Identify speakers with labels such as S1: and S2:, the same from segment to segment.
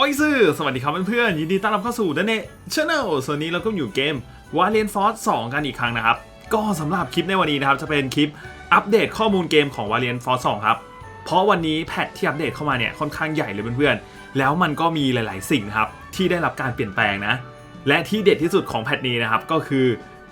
S1: โอ้ยซื่อสวัสดีครับเพื่อนๆยินดีต้อนรับเข้าสู่ดันเน่ชาแนลส่วนนี้เราก็อยู่เกม w a r i a n Force 2กันอีกครั้งนะครับ ก็สำหรับคลิปในวันนี้นะครับ จะเป็นคลิปอัปเดตข้อมูลเกมของ w a r i a n Force 2ครับ เพราะวันนี้แพทที่อัปเดตเข้ามาเนี่ยค่อนข้างใหญ่เลยเพื่อนๆ แล้วมันก็มีหลายๆ สิ่งนะครับ ที่ได้รับการเปลี่ยนแปลงนะ และที่เด็ดที่สุดของแพทนี้นะครับก็คือ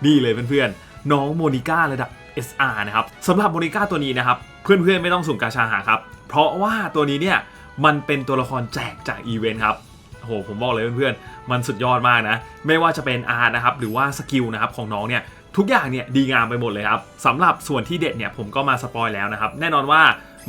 S1: นี่เลยเพื่อนๆน้องโมนิก้าระดับ SR นะครับสำหรับโมนิก้าตัวนี้นะครับเพื่อนๆไม่ต้องสุ่มกาชาหาครับเพราะว่าตัวนี้เนี่ย มันเป็นตัวละครแจกจากอีเวนต์ครับโอ้โหผมบอกเลยเพื่อนๆ มันสุดยอดมากนะ ไม่ว่าจะเป็นอาร์นะครับ หรือว่าสกิลนะครับของน้องเนี่ย ทุกอย่างเนี่ยดีงามไปหมดเลยครับสำหรับส่วนที่เด็ดเนี่ยผมก็มาสปอยแล้วนะครับ แน่นอนว่า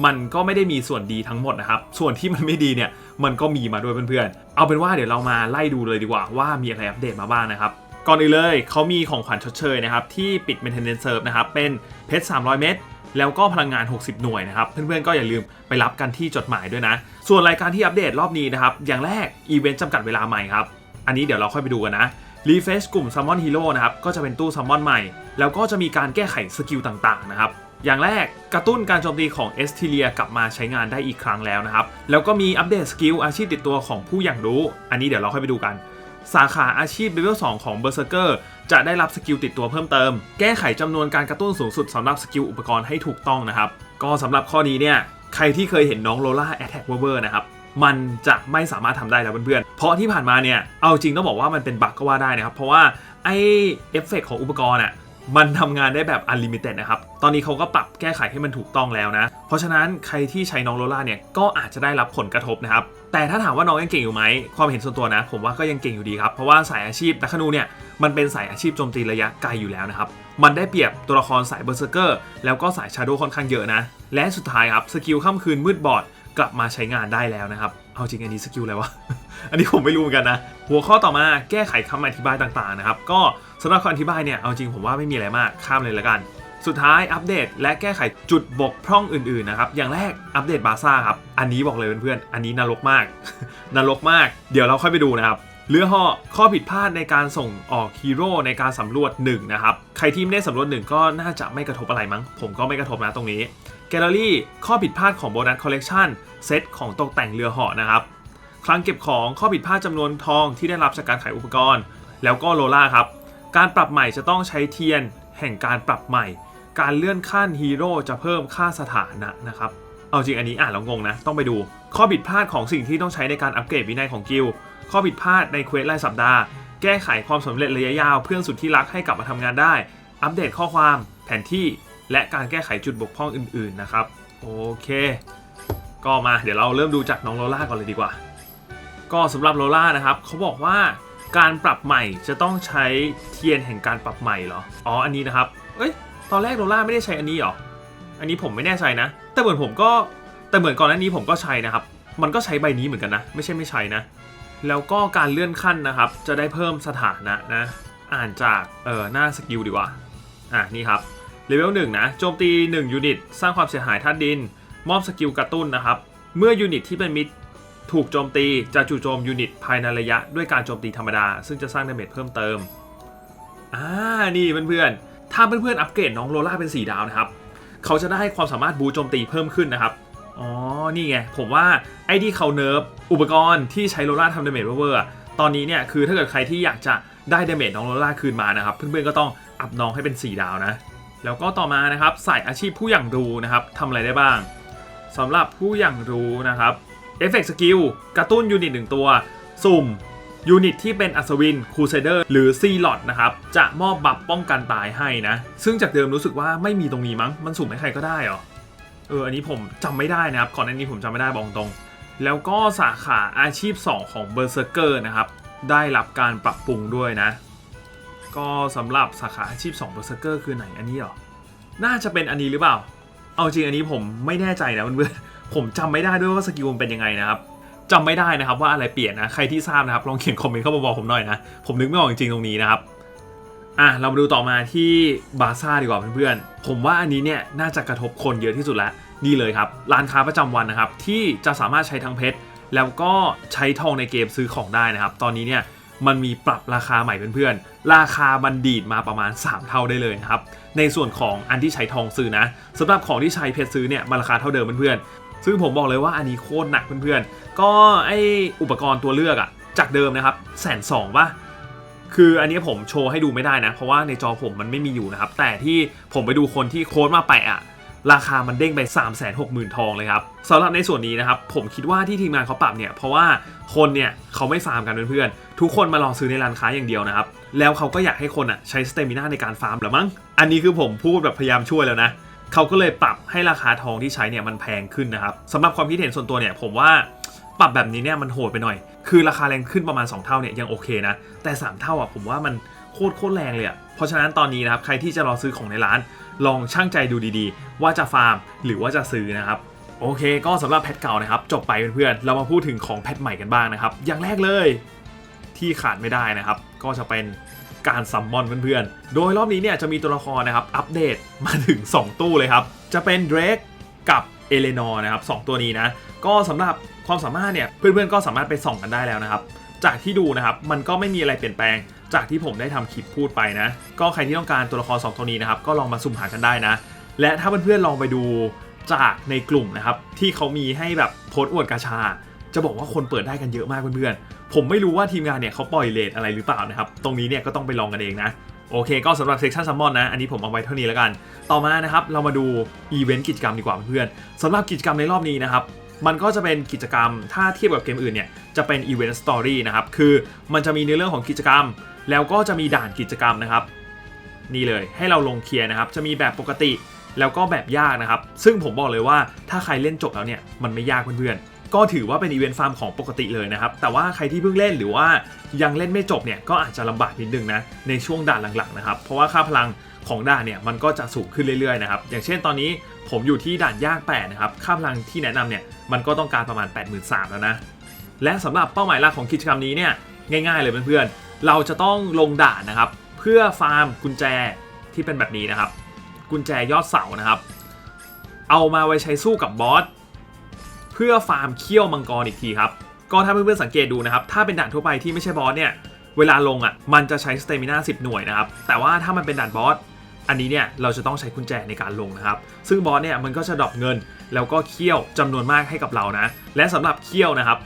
S1: มันก็ไม่ได้มีส่วนดีทั้งหมดนะครับ ส่วนที่มันไม่ดีเนี่ยมันก็มีมาด้วยเพื่อนๆ เอาเป็นว่าเดี๋ยวเรามาไล่ดูเลยดีกว่าว่ามีอะไรอัปเดตมาบ้างนะครับ ก่อนอื่นเลยเขามีของขวัญชดเชยนะครับที่ปิด maintenance serve นะครับเป็นเพชร300 เม็ด แล้วก็พลังงาน 60 หน่วยนะครับ เพื่อนๆก็อย่าลืมไปรับกันที่จดหมายด้วยนะ ส่วนรายการที่อัปเดตรอบนี้นะครับ อย่างแรกอีเวนต์จำกัดเวลาใหม่ครับ อันนี้เดี๋ยวเราค่อยไปดูกันนะรีเฟชกลุ่ม Summon Hero นะครับ ก็จะเป็นตู้ Summon ใหม่ แล้วก็จะมีการแก้ไขสกิลต่างๆนะครับอย่างแรกกระตุ้นการโจมตีของเอสเทเลียกลับมาใช้งานได้อีกครั้งแล้วนะครับ แล้วก็มีอัปเดตสกิลอาชีพติดตัวของผู้อย่างรู้ อันนี้เดี๋ยวเราค่อยไปดูกัน สาขาอาชีพเลเวล2ของ Berserker จะได้รับสกิลติดตัวเพิ่มเติม แก้ไขจำนวนการกระตุ้นสูงสุดสำหรับสกิลอุปกรณ์ให้ถูกต้องนะครับ ก็สำหรับข้อนี้เนี่ยใครที่เคยเห็นน้องโลล่าแอทแทกเวอร์นะครับมันจะไม่สามารถทำได้แล้วเพื่อนๆ เพราะที่ผ่านมาเนี่ย เอาจริงต้องบอกว่ามันเป็นบั๊กก็ว่าได้นะครับ เพราะว่าไอเอฟเฟกของอุปกรณ์อะ มันทำงานได้แบบ unlimited นะครับ ตอนนี้เขาก็ปรับแก้ไขให้มันถูกต้องแล้วนะ เพราะฉะนั้นใครที่ใช้น้องโลล่าเนี่ยก็อาจจะได้รับผลกระทบนะครับ แต่ถ้าถามว่าน้องยังเก่งอยู่ไหม ความเห็นส่วนตัวนะ ผมว่าก็ยังเก่งอยู่ดีครับ เพราะว่าสายอาชีพนักขนูเนี่ยมันเป็นสายอาชีพโจมตีระยะไกลอยู่แล้วนะครับ มันได้เปรียบตัวละครสายเบอร์เซอร์เกอร์แล้วก็สายชาโดค่อนข้างเยอะนะ และสุดท้ายครับสกิลค่ำคืนมืดบอดกลับมาใช้งานได้แล้วนะครับ เอาจริงอันนี้สกิลอะไรวะ อันนี้ผมไม่รู้เหมือนกันนะ หัวข้อต่อมาแก้ไขคำอธิบายต่างๆนะครับ ก็ สำหรับคำอธิบายเนี่ย เอาจริงผมว่าไม่มีอะไรมากข้ามเลยละกัน สุดท้ายอัปเดตและแก้ไขจุดบกพร่องอื่นๆนะครับ อย่างแรกอัปเดตบาซ่าครับ อันนี้บอกเลยเพื่อนๆ อันนี้นรกมาก นรกมาก เดี๋ยวเราค่อยไปดูนะครับเรือห่อข้อผิดพลาดในการส่งออกฮีโร่ในการสำรวจ1นะครับ ใครที่ไม่ได้สำรวจ1ก็น่าจะไม่กระทบอะไรมั้ง ผมก็ไม่กระทบนะตรงนี้แกลเลอรี่ข้อผิดพลาดของโบนัสคอลเลกชันเซตของตกแต่งเรือห่อนะครับ คลังเก็บของข้อผิดพลาดจำนวนทองที่ได้รับจากการขายอุปกรณ์ แล้วก็โลล่าครับ การปรับใหม่จะต้องใช้เทียนแห่งการปรับใหม่ การเลื่อนขั้นฮีโร่จะเพิ่มค่าสถานะนะครับ เอาจริงอันนี้อ่านแล้วงงนะ ต้องไปดู ข้อผิดพลาดของสิ่งที่ต้องใช้ในการอัปเกรดวินัยของกิลข้อผิดพลาดในเควสรายสัปดาห์ แก้ไขความสำเร็จระยะยาวเพื่อนสุดที่รักให้กลับมาทำงานได้ อัปเดตข้อความ แผนที่ และการแก้ไขจุดบกพร่องอื่น ๆนะครับ โอเค ก็มาเดี๋ยวเราเริ่มดูจากน้องโลล่าก่อนเลยดีกว่า ก็สำหรับโลล่านะครับเขาบอกว่า การปรับใหม่จะต้องใช้เทียนแห่งการปรับใหม่เหรอ อ๋อ อันนี้นะครับ เอ้ย ตอนแรกโลล่าไม่ได้ใช้อันนี้หรอ อันนี้ผมไม่แน่ใจนะ แต่เหมือนผมก็ แต่เหมือนก่อนหน้านี้ผมก็ใช้นะครับ มันก็ใช้ใบนี้เหมือนกันนะ ไม่ใช่ไม่ใช้นะ แล้วก็การเลื่อนขั้นนะครับ จะได้เพิ่มสถานะนะ อ่านจาก เออหน้าสกิลดีกว่า อะ นี่ครับ เลเวล1นะ โจมตี 1 ยูนิต สร้างความเสียหายธาตุดิน มอบสกิลกระตุ้นนะครับ เมื่อยูนิตที่เป็นมิตร ถูกโจมตีจะจู่โจมยูนิตภายในระยะด้วยการโจมตีธรรมดา ซึ่งจะสร้างดาเมจเพิ่มเติมอ่านี่เพื่อนๆถ้าเพื่อนๆอัปเกรดน้องโลล่าเป็น 4 ดาวนะครับ เขาจะได้ความสามารถบูโจมตีเพิ่มขึ้นนะครับอ๋อ นี่ไง ผมว่าไอ้ที่เขาเนิร์ฟอุปกรณ์ที่ใช้โลล่าทำดาเมจเวอร์ตอนนี้เนี่ยคือถ้าเกิดใครที่อยากจะได้ดาเมจน้องโลล่าคืนมานะครับ เพื่อนๆก็ต้องอัพน้องให้เป็น 4 ดาวนะ แล้วก็ต่อมานะครับใส่อาชีพผู้อย่างรู้นะครับทำอะไรได้บ้างสำหรับผู้อย่างรู้นะครับ เอฟเฟกต์สกิลกระตุ้นยูนิตหนึ่งตัว สุ่มยูนิตที่เป็นอัศวินคูเซเดอร์หรือซีลอดนะครับ จะมอบบัฟป้องกันตายให้นะ ซึ่งจากเดิมรู้สึกว่าไม่มีตรงนี้มั้ง มันสุ่มให้ใครก็ได้เหรอ เออ อันนี้ผมจำไม่ได้นะครับ ก่อนหน้านี้ผมจำไม่ได้บอกตรง แล้วก็สาขาอาชีพ 2 ของเบอร์เซอร์เกอร์นะครับ ได้รับการปรับปรุงด้วยนะ ก็สำหรับสาขาอาชีพ2 Berserker คือไหนอันนี้หรอ น่าจะเป็นอันนี้หรือเปล่า เอาจริงอันนี้ผมไม่แน่ใจนะเพื่อนๆ ผมจำไม่ได้ด้วยว่าสกิลมันเป็นยังไงนะครับจำไม่ได้นะครับว่าอะไรเปลี่ยนนะใครที่ทราบนะครับลองเขียนคอมเมนต์เข้ามาบอกผมหน่อยนะผมนึกไม่ออกจริงๆตรงนี้นะครับอะเรามาดูต่อมาที่บาซ่าดีกว่าเพื่อนๆ ผมว่าอันนี้เนี่ยน่าจะกระทบคนเยอะที่สุดแล้วนี่เลยครับร้านค้าประจำวันนะครับที่จะสามารถใช้ทั้งเพชรแล้วก็ใช้ทองในเกมซื้อของได้นะครับ ตอนนี้เนี่ยมันมีปรับราคาใหม่เพื่อนๆ ราคามันดีดมาประมาณ 3 เท่าได้เลยนะครับ ในส่วนของอันที่ใช้ทองซื้อนะสำหรับของที่ใช้เพชรซื้อเนี่ยมันราคาเท่าเดิมเพื่อนๆ ซึ่งผมบอกเลยว่าอันนี้โคตรหนักเพื่อนๆ ก็ไออุปกรณ์ตัวเลือกอะจากเดิมนะครับแสนสองป่ะคืออันนี้ผมโชว์ให้ดูไม่ได้นะ เพราะว่าในจอผมมันไม่มีอยู่นะครับ แต่ที่ผมไปดูคนที่โค้ดมาแปะอะราคามันเด้งไป 3 6 0 0 0 0 ทองเลยครับสำหรับในส่วนนี้นะครับ ผมคิดว่าที่ทีมงานเขาปรับเนี่ย เพราะว่าคนเนี่ยเขาไม่ฟาร์มกันเพื่อนๆ ทุกคนมารองซื้อในร้านค้าอย่างเดียวนะครับ แล้วเขาก็อยากให้คนอะใช้สเตมิน่าในการฟาร์มหรือมั้ง อันนี้คือผมพูดแบบพยายามช่วยแล้วนะ เขาก็เลยปรับให้ราคาทองที่ใช้เนี่ยมันแพงขึ้นนะครับสำหรับความคิดเห็นส่วนตัวเนี่ยผมว่าปรับแบบนี้เนี่ยมันโหดไปหน่อย คือราคาแรงขึ้นประมาณ 2 เท่าเนี่ยยังโอเคนะ แต่ 3 เท่าอะผมว่ามันโคตรโคตรแรงเลยอะ เพราะฉะนั้นตอนนี้นะครับใครที่จะรอซื้อของในร้าน ลองช่างใจดูดีๆ ว่าจะฟาร์มหรือว่าจะซื้อนะครับ โอเค ก็สำหรับแพทเก่านะครับจบไปเพื่อนๆ เรามาพูดถึงของแพทใหม่กันบ้างนะครับ อย่างแรกเลยที่ขาดไม่ได้นะครับ ก็จะเป็น การซัมมอนเพื่อนๆ โดยรอบนี้เนี่ยจะมีตัวละครนะครับอัปเดตมาถึง 2 ตู้เลยครับ จะเป็นเดรกกับเอเลนอร์นะครับสองตัวนี้นะ ก็สำหรับความสามารถเนี่ยเพื่อนๆก็สามารถไปส่องกันได้แล้วนะครับ จากที่ดูนะครับมันก็ไม่มีอะไรเปลี่ยนแปลง จากที่ผมได้ทำคลิปพูดไปนะ ก็ใครที่ต้องการตัวละคร 2 ตัวนี้นะครับก็ลองมาสุ่มหากันได้นะ และถ้าเพื่อนๆลองไปดูจากในกลุ่มนะครับที่เขามีให้แบบโพสอวดกาชา จะบอกว่าคนเปิดได้กันเยอะมากเพื่อนๆ ผมไม่รู้ว่าทีมงานเนี่ยเขาปล่อยเลทอะไรหรือเปล่านะครับ ตรงนี้เนี่ยก็ต้องไปลองกันเองนะ โอเคก็สำหรับเซ c ชันซัมมอนนะ อันนี้ผมเอาไว้เท่านี้แล้วกัน ต่อมานะครับเรามาดูอีเวนต์กิจกรรมดีกว่าเพื่อนๆสำหรับกิจกรรมในรอบนี้นะครับมันก็จะเป็นกิจกรรมถ้าเทียบกับเกมอื่นเนี่ยจะเป็นอีเวนต์สตอรี่นะครับคือมันจะมีในเรื่องของกิจกรรม แล้วก็จะมีด่านกิจกรรมนะครับนี่เลยให้เราลงเคลียร์นะครับ จะมีแบบปกติแล้วก็แบบยากนะครับ ซึ่งผมบอกเลยว่าถ้าใครเล่นจบแล้วเนี่ยมันไม่ยากเพื่อนๆ ก็ถือว่าเป็นอีเวนต์ฟาร์มของปกติเลยนะครับ แต่ว่าใครที่เพิ่งเล่นหรือว่ายังเล่นไม่จบเนี่ยก็อาจจะลำบากนิดนึงนะในช่วงด่านหลังๆนะครับ เพราะว่าค่าพลังของด่านเนี่ยมันก็จะสูงขึ้นเรื่อยๆนะครับ อย่างเช่นตอนนี้ผมอยู่ที่ด่านยาก8นะครับ ค่าพลังที่แนะนำเนี่ยมันก็ต้องการประมาณ 83,000แล้วนะ และสำหรับเป้าหมายหลักของกิจกรรมนี้เนี่ยง่ายๆเลยเพื่อนๆ เราจะต้องลงด่านนะครับ เพื่อฟาร์มกุญแจที่เป็นแบบนี้นะครับ กุญแจยอดเสานะครับ เอามาไว้ใช้สู้กับบอส พื่อฟาร์มเขี้ยวมังกรอีกทีครับ ก็ถ้าเพื่อนๆสังเกตดูนะครับ ถ้าเป็นด่านทั่วไปที่ไม่ใช่บอสเนี่ยเวลาลงอะมันจะใช้สเตมิน่า10 หน่วยนะครับ แต่ว่าถ้ามันเป็นด่านบอสอันนี้เนี่ยเราจะต้องใช้กุญแจในการลงนะครับ ซึ่งบอสเนี่ยมันก็จะดรอปเงิน แล้วก็เขี้ยวจำนวนมากให้กับเรานะ และสำหรับเขี้ยวนะครับ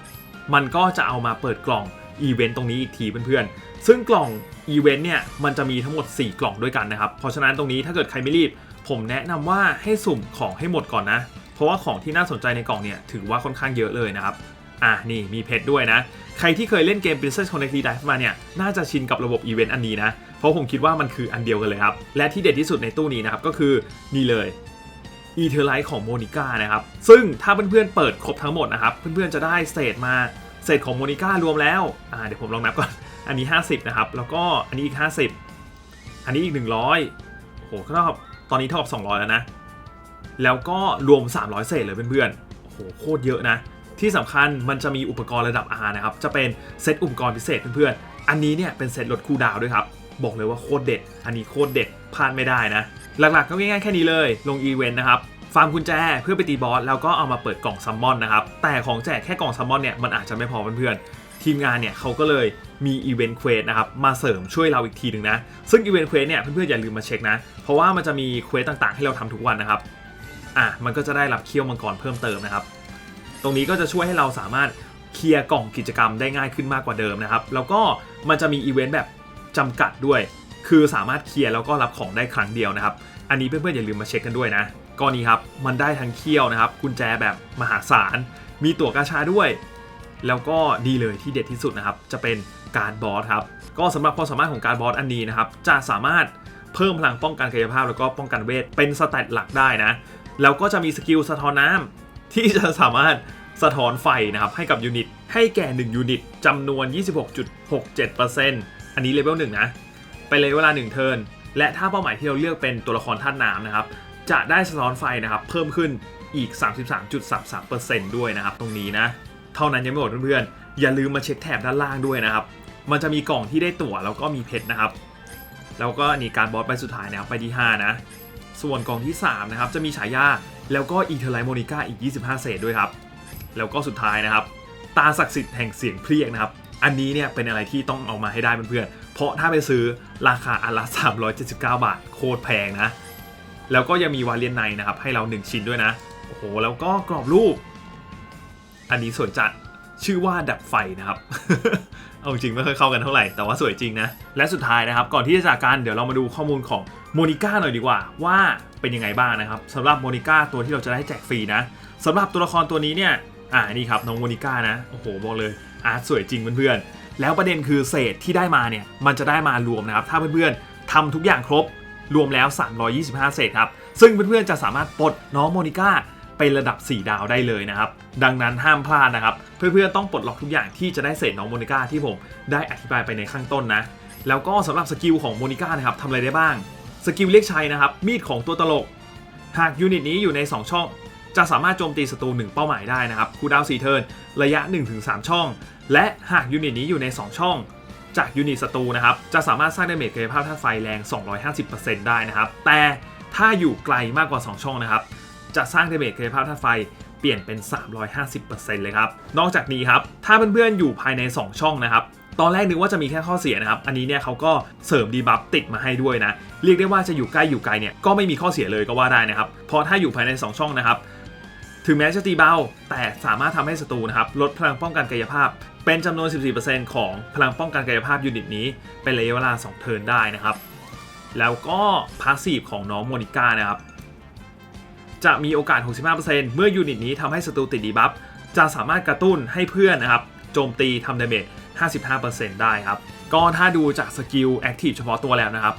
S1: มันก็จะเอามาเปิดกล่องอีเวนต์ตรงนี้อีกทีเพื่อนๆ ซึ่งกล่องอีเวนต์เนี่ยมันจะมีทั้งหมด 4 กล่องด้วยกันนะครับ เพราะฉะนั้นตรงนี้ถ้าเกิดใครไม่รีบ ผมแนะนำว่าให้สุ่มของให้หมดก่อนนะ เพราะว่าของที่น่าสนใจในกล่องเนี่ยถือว่าค่อนข้างเยอะเลยนะครับอะนี่มีเพชรด้วยนะ ใครที่เคยเล่นเกม Princess Connect Dive มาเนี่ยน่าจะชินกับระบบอีเวนต์อันนี้นะ เพราะผมคิดว่ามันคืออันเดียวกันเลยครับ และที่เด็ดที่สุดในตู้นี้นะครับก็คือนี่เลยอีเทอร์ไลท์ของโมนิก้านะครับ ซึ่งถ้าเพื่อนๆเปิดครบทั้งหมดนะครับ เพื่อนๆจะได้เศษมาเศษของโมนิก้ารวมแล้วอ่าเดี๋ยวผมลองนับก่อน อันนี้ 50 นะครับ แล้วก็อันนี้อีก 50 อันนี้อีก 100โอ้โหก็เท่ากับตอนนี้เท่ากับ200 แล้วนะ แล้วก็รวม 300 เศษเลยเพื่อนๆ โอ้โหโคตรเยอะนะ ที่สำคัญมันจะมีอุปกรณ์ระดับ R นะครับ จะเป็นเซตอุปกรณ์พิเศษเพื่อนๆ อันนี้เนี่ยเป็นเซตลดคูดาวด้วยครับ บอกเลยว่าโคตรเด็ด อันนี้โคตรเด็ดพลาดไม่ได้นะ หลักๆก็ง่ายๆแค่นี้เลย ลงอีเวนต์นะครับ ฟาร์มกุญแจเพื่อไปตีบอสแล้วก็เอามาเปิดกล่องซัมมอนนะครับ แต่ของแจกแค่กล่องซัมมอนเนี่ยมันอาจจะไม่พอเพื่อนๆทีมงานเนี่ยเขาก็เลยมีอีเวนต์เควสนะครับมาเสริมช่วยเราอีกทีหนึ่งนะ ซึ่งอีเวนต์เควสเนี่ยเพื่อนๆอย่าลืมมาเช็คนะ เพราะว่ามันจะมีเควสต่างๆ ให้เราทำทุกวันนะครับ อะมันก็จะได้รับเคี่ยวมังกรเพิ่มเติมนะครับ ตรงนี้ก็จะช่วยให้เราสามารถเคลียร์กล่องกิจกรรมได้ง่ายขึ้นมากกว่าเดิมนะครับ แล้วก็มันจะมีอีเวนต์แบบจำกัดด้วย คือสามารถเคลียร์แล้วก็รับของได้ครั้งเดียวนะครับ อันนี้เพื่อนๆอย่าลืมมาเช็คกันด้วยนะก็นี้ครับ มันได้ทั้งเคี่ยวนะครับ กุญแจแบบมหาศาล มีตั๋วกาชาด้วย แล้วก็ดีเลยที่เด็ดที่สุดนะครับ จะเป็นการบอสครับ ก็สำหรับความสามารถของการบอสอันนี้นะครับ จะสามารถเพิ่มพลังป้องกันกายภาพ แล้วก็ป้องกันเวท เป็นสแตทหลักได้นะ แล้วก็จะมีสกิลสะท้อนน้ำที่จะสามารถสะท้อนไฟนะครับให้กับยูนิตให้แก่ 1 ยูนิตจำนวน 26.67%อันนี้เลเวล1นะ ไปเลยเวลา 1 เทิร์นและถ้าเป้าหมายที่เราเลือกเป็นตัวละครธาตุน้ำนะครับ จะได้สะท้อนไฟนะครับ เพิ่มขึ้นอีก 33.33%ด้วยนะครับ ตรงนี้นะ เท่านั้นยังไม่หมดเพื่อนๆ อย่าลืมมาเช็คแถบด้านล่างด้วยนะครับ มันจะมีกล่องที่ได้ตั๋วแล้วก็มีเพชรนะครับ แล้วก็นี่การบอสใบสุดท้ายนะครับไปที่ 5 นะ ส่วนกองที่3นะครับจะมีฉายาแล้วก็อีเทอร์ไลโมนิก้าอีก 25 เศษด้วยครับ แล้วก็สุดท้ายนะครับ ตาศักดิ์สิทธิ์แห่งเสียงเพรียกนะครับ อันนี้เนี่ยเป็นอะไรที่ต้องเอามาให้ได้เพื่อนๆเพราะถ้าไปซื้อราคาอันละ379 บาท โคตรแพงนะ แล้วก็ยังมีวาเลียนไนนะครับ ให้เรา 1 ชิ้นด้วยนะโอ้โหแล้วก็กรอบรูป อันนี้สวยจัดชื่อว่าดับไฟนะครับ เอาจริงไม่ค่อยเข้ากันเท่าไหร่แต่ว่าสวยจริงนะ และสุดท้ายนะครับ ก่อนที่จะจากกันเดี๋ยวเรามาดูข้อมูลของโมนิก้าหน่อยดีกว่า ว่าเป็นยังไงบ้างนะครับสำหรับโมนิก้าตัวที่เราจะได้แจกฟรีนะสำหรับตัวละครตัวนี้เนี่ยอ่านี่ครับน้องโมนิก้านะโอ้โหบอกเลยอาร์ตสวยจริงเพื่อนๆแล้วประเด็นคือเศษที่ได้มาเนี่ยมันจะได้มารวมนะครับถ้าเพื่อนๆทำทุกอย่างครบรวมแล้ว 325 เศษครับซึ่งเพื่อนๆจะสามารถปลดน้องโมนิก้า เป็นระดับ 4 ดาวได้เลยนะครับ ดังนั้นห้ามพลาดนะครับ เพื่อนๆต้องปลดล็อกทุกอย่างที่จะได้เศษน้องโมนิก้าที่ผมได้อธิบายไปในข้างต้นนะ แล้วก็สำหรับสกิลของโมนิก้านะครับทำอะไรได้บ้าง สกิลเรียกชัยนะครับ มีดของตัวตลก หากยูนิตนี้อยู่ใน 2 ช่อง จะสามารถโจมตีศัตรู1เป้าหมายได้นะครับคูดาว4เทิร์นระยะ 1-3 ช่อง และหากยูนิตนี้อยู่ใน 2 ช่อง จากยูนิตศัตรูนะครับจะสามารถสร้างดาเมจกายภาพธาตุไฟแรง 250%ได้นะครับแต่ถ้าอยู่ไกลมากกว่า 2 ช่องนะครับ จะสร้างดเมจกายภาพธาตุไฟเปลี่ยนเป็น 350%เลยครับ นอกจากนี้ครับ ถ้าเพื่อนๆอยู่ภายใน 2 ช่องนะครับ ตอนแรกนึกว่าจะมีแค่ข้อเสียนะครับ อันนี้เนี่ยเขาก็เสริมดีบัฟติดมาให้ด้วยนะ เรียกได้ว่าจะอยู่ใกล้อยู่ไกลเนี่ยก็ไม่มีข้อเสียเลยก็ว่าได้นะครับ เพราะถ้าอยู่ภายใน 2 ช่องนะครับ ถึงแม้จะตีเบา แต่สามารถทำให้ศัตรูนะครับลดพลังป้องกันกายภาพ เป็นจำนวน 14%ของพลังป้องกันกายภาพยูนิตนี้เป็นระยะเวลา 2 เทิร์นได้นะครับ แล้วก็พาสซีฟของน้องโมนิก้านะครับ จะมีโอกาส 65%เมื่อยูนิตนี้ทำให้ศัตรูติดดีบัฟจะสามารถกระตุ้นให้เพื่อนนะครับโจมตีทำดาเมจ 55%ได้ครับ ก็ถ้าดูจากสกิลแอคทีฟเฉพาะตัวแล้วนะครับ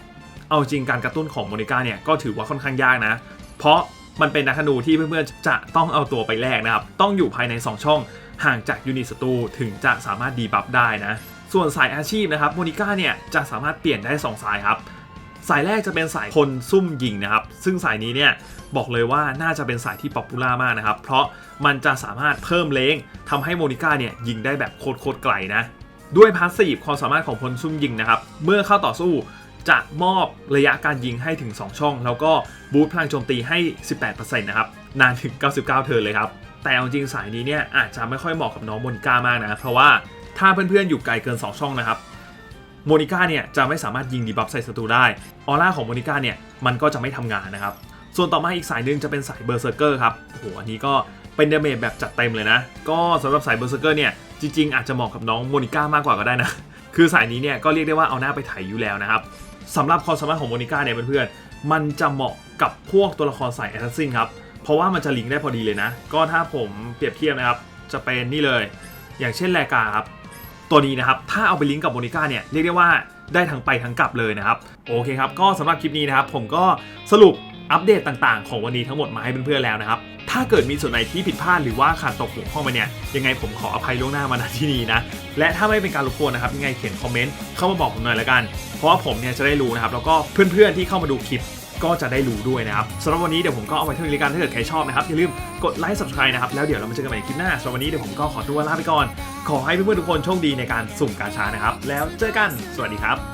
S1: เอาจริงการกระตุ้นของโมนิก้าเนี่ยก็ถือว่าค่อนข้างยากนะ เพราะมันเป็นนักธนูที่เพื่อนๆจะต้องเอาตัวไปแลกนะครับ ต้องอยู่ภายใน 2 ช่องห่างจากยูนิตศัตรูถึงจะสามารถดีบัฟได้นะ ส่วนสายอาชีพนะครับโมนิก้าเนี่ยจะสามารถเปลี่ยนได้ 2 สายครับ สายแรกจะเป็นสายคนซุ่มยิงนะครับ ซึ่งสายนี้เนี่ยบอกเลยว่าน่าจะเป็นสายที่ป๊อปปูล่ามากนะครับ เพราะมันจะสามารถเพิ่มเลงทำให้โมนิก้าเนี่ยยิงได้แบบโคตรไกลนะ ด้วยพาสซีฟความสามารถของพลซุ่มยิงนะครับ เมื่อเข้าต่อสู้จะมอบระยะการยิงให้ถึง 2 ช่อง แล้วก็บูทพลังโจมตีให้ 18%นะครับ นานถึง 99 เทิร์นเลยครับ แต่เอาจริงสายนี้เนี่ยอาจจะไม่ค่อยเหมาะกับน้องโมนิก้ามากนะ เพราะว่าถ้าเพื่อนๆอยู่ไกลเกิน 2 ช่องนะครับ โมนิก้าเนี่ยจะไม่สามารถยิงดีบัฟใส่ศัตรูได้ ออร่าของโมนิก้าเนี่ยมันก็จะไม่ทำงานนะครับ ส่วนต่อมาอีกสายหนึ่งจะเป็นสายเบอร์เซอร์เกอร์ครับ โอ้โห อันนี้ก็เป็นดาเมจแบบจัดเต็มเลยนะ ก็สำหรับสายเบอร์เซอร์เกอร์เนี่ยจริงๆ อาจจะเหมาะกับน้องโมนิก้ามากกว่าก็ได้นะ คือสายนี้เนี่ยก็เรียกได้ว่าเอาหน้าไปไถอยู่แล้วนะครับสำหรับความสามารถของโมนิก้าเนี่ยเพื่อนๆ มันจะเหมาะกับพวกตัวละครสายแอสซัสซินครับ เพราะว่ามันจะลิงก์ได้พอดีเลยนะ ก็ถ้าผมเปรียบเทียบนะครับ จะเป็นนี่เลย อย่างเช่นแลกาครับ ตัวนี้นะครับ ถ้าเอาไปลิงก์กับโมนิก้าเนี่ยเรียกได้ว่าได้ทั้งไปทั้งกลับเลยนะครับ โอเคครับ ก็สำหรับคลิปนี้นะครับ ผมก็สรุปอัปเดตต่างๆ ของวันนี้ทั้งหมดมาให้เพื่อนๆแล้วนะครับ ถ้าเกิดมีส่วนไหนที่ผิดพลาดหรือว่าขาดตกบกพร่องไปเนี่ย ยังไงผมขออภัยล่วงหน้ามาณที่นี้นะ และถ้าไม่เป็นการรบกวนนะครับ ยังไงเขียนคอมเมนต์เข้ามาบอกผมหน่อยละกัน เพราะว่าผมเนี่ยจะได้รู้นะครับ แล้วก็เพื่อนๆที่เข้ามาดูคลิปก็จะได้รู้ด้วยนะครับสำหรับวันนี้เดี๋ยวผมก็เอาไว้เท่านี้กันถ้าเกิดใครชอบนะครับอย่าลืมกดไลค์ subscribe นะครับแล้วเดี๋ยวเรามาเจอกันใหม่คลิปหน้าสำหรับวันนี้เดี๋ยวผมก็ขอตัวลาไปก่อน ขอให้เพื่อนๆทุกคนโชคดีในการสุ่มกาชานะครับ แล้วเจอกันสวัสดีครับ